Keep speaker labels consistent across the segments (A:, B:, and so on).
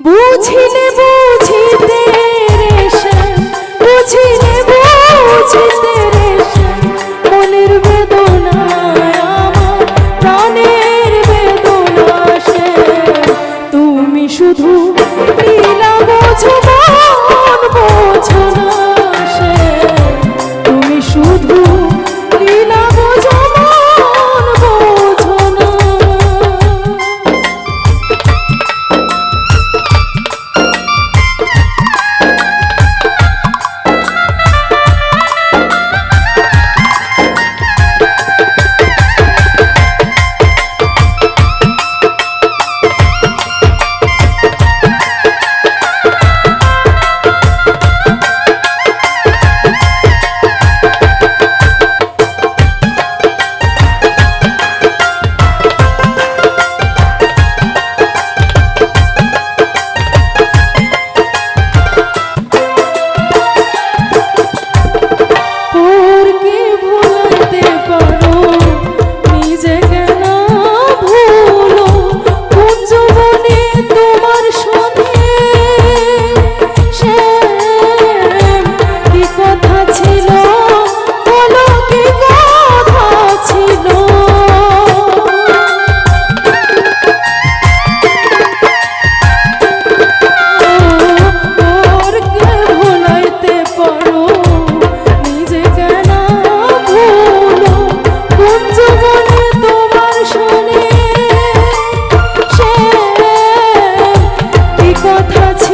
A: বুঝিনে বুঝিতে রেশা বুঝিনে বুঝিতে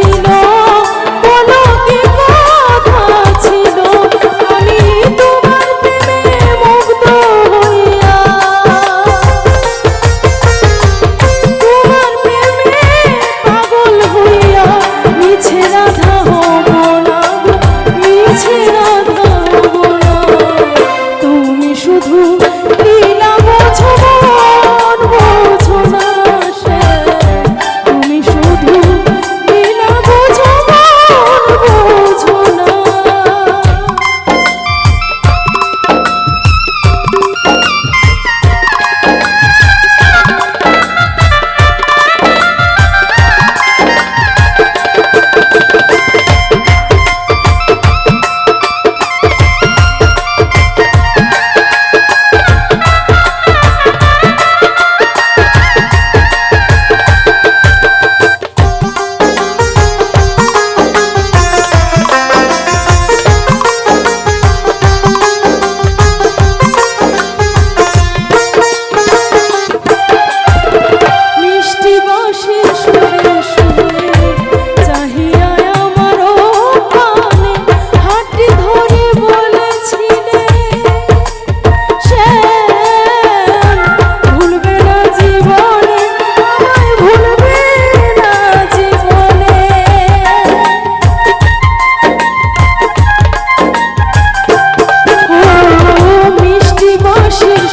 A: ছিল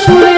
A: সুরে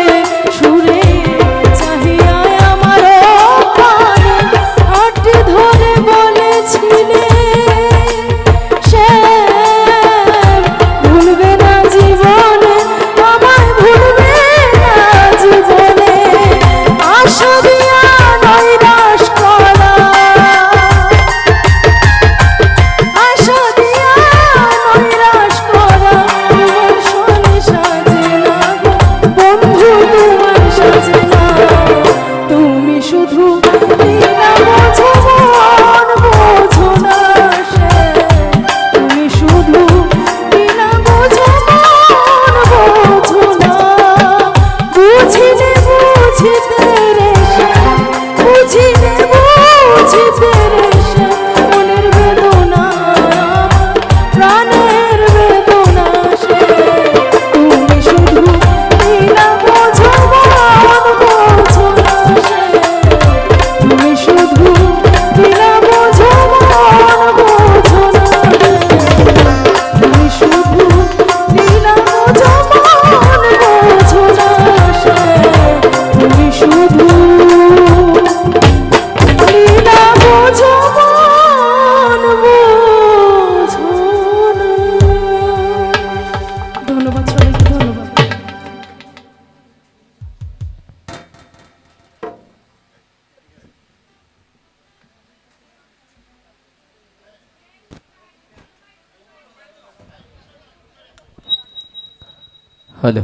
B: হ্যালো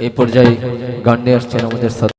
B: এ পর্যায়ে গান নিয়ে আসছেন আমাদের